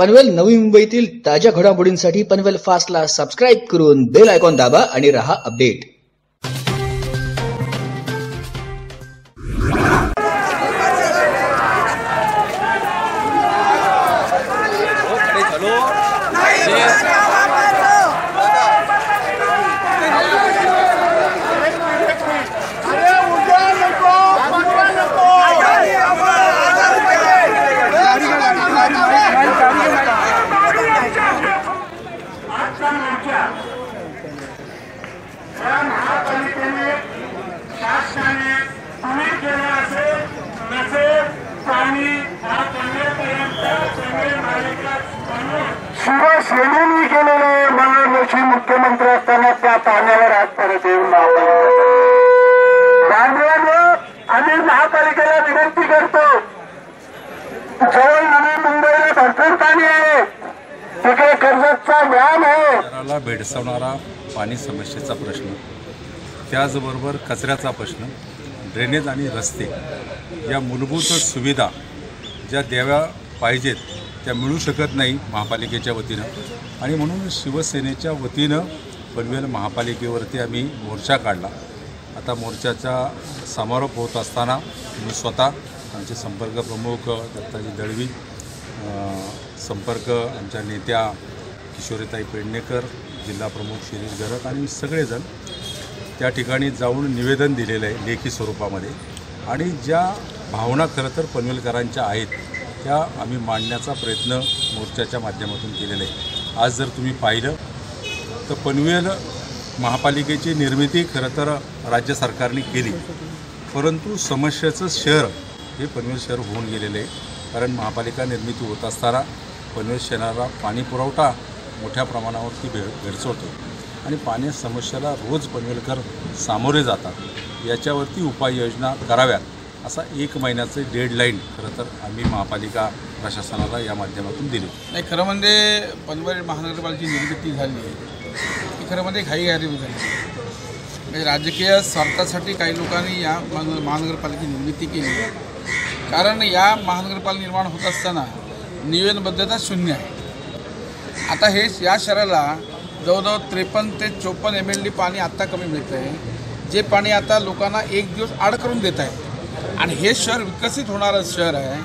पनवेल नवी मुंबईतील ताज्या घडामोडींसाठी पनवेल फास्टला सबस्क्राईब करून बेल आयकॉन दाबा आणि रहा अपडेट आजचा या महापालिकेने शासनाने तुम्ही केला असेल नसेल पाणी हा पनवेलपर्यंत पनवेल मालिका शिवसेनेने केलेले मंगळवर्षी मुख्यमंत्री असताना त्या पाण्यावर आज परत येऊन बांधवांनो आम्ही महापालिकेला विनंती करतो. जवळ नवी मुंबईला भरपूर पाणी आहे तिकडे कर्जतचा व्यायाम आहे. शहराला भेडसावणारा पाणी समस्येचा प्रश्न त्याचबरोबर कचऱ्याचा प्रश्न ड्रेनेज आणि रस्ते या मूलभूत सुविधा ज्या द्याव्या पाहिजेत त्या मिळू शकत नाही महापालिकेच्या वतीनं. आणि म्हणून शिवसेनेच्या वतीनं पनवेल महापालिकेवरती आम्ही मोर्चा काढला. आता मोर्चाचा समारोप होत असताना मी स्वतः आमचे संपर्क प्रमुख दत्ताजी दळवी संपर्क आमच्या नेत्या किशोरीताई पेडणेकर जिल्हा प्रमुख शिरीष गरक आणि सगळेजण त्या ठिकाणी जाऊन निवेदन दिलेलं आहे लेखी स्वरूपामध्ये. आणि ज्या भावना खरं तर पनवेलकरांच्या आहेत त्या आम्ही मांडण्याचा प्रयत्न मोर्चाच्या माध्यमातून केलेला आहे. आज जर तुम्ही पाहिलं तर पनवेल महापालिकेची निर्मिती खरं तर राज्य सरकारने केली. परंतु समस्येचं शहर हे पनवेल शहर होऊन गेलेलं आहे. कारण महापालिका निर्मिती होत असताना पनवेल शहराला पाणी पुरवठा मोठ्या प्रमाणावरती भे भेडसवतो आणि पाणी समस्येला रोज पनवेलकर सामोरे जातात. याच्यावरती उपाययोजना कराव्यात असा एक महिन्याचं डेडलाईन खरं तर आम्ही महापालिका प्रशासनाला या माध्यमातून दिली. नाही खरं म्हणजे पनवेल महानगरपालिकेची निर्मिती झाली ती खरं म्हणजे घाई झाली. म्हणजे राजकीय स्वार्थासाठी काही लोकांनी या महानगर महानगरपालिकेची निर्मिती केली. कारण या महानगरपालिका निर्माण होत असताना निवेदनबद्धता शून्य आहे. आता हे या शहराला जवळजवळ त्रेपन्न ते चोपन्न एम एल डी पाणी आत्ता कमी मिळतं आहे जे पाणी आता लोकांना एक दिवस आड करून देत आहे. आणि हे शहर विकसित होणारं शहर आहे.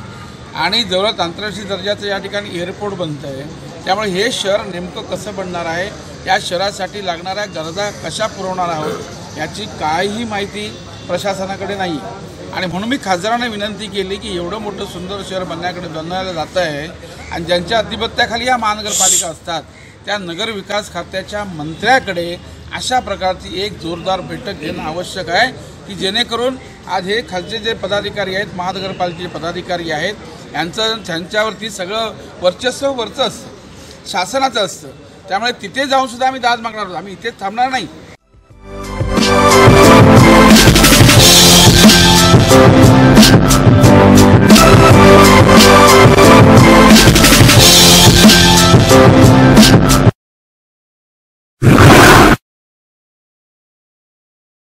आणि जवळच आंतरराष्ट्रीय दर्जाचं या ठिकाणी एअरपोर्ट बनतं आहे त्यामुळे हे शहर नेमकं कसं बनणार आहे? या शहरासाठी लागणाऱ्या गरजा कशा पुरवणार आहोत? याची काहीही माहिती प्रशासनाकडे नाही आणि म्हणून मी खासदारांना विनंती केली की एवढं मोठं सुंदर शहर बनण्याकडे बनवायला जात आहे आणि ज्यांच्या अधिपत्याखाली या महानगरपालिका असतात त्या नगरविकास खात्याच्या मंत्र्याकडे अशा प्रकारची एक जोरदार बैठक घेणं आवश्यक आहे की जेणेकरून आज हे खालचे जे पदाधिकारी आहेत महानगरपालिकेचे पदाधिकारी आहेत यांचं त्यांच्यावरती सगळं वर्चस्व वरचं असतं शासनाचं असतं. त्यामुळे तिथे जाऊनसुद्धा आम्ही दाद मागणार आहोत. आम्ही इथेच थांबणार नाही.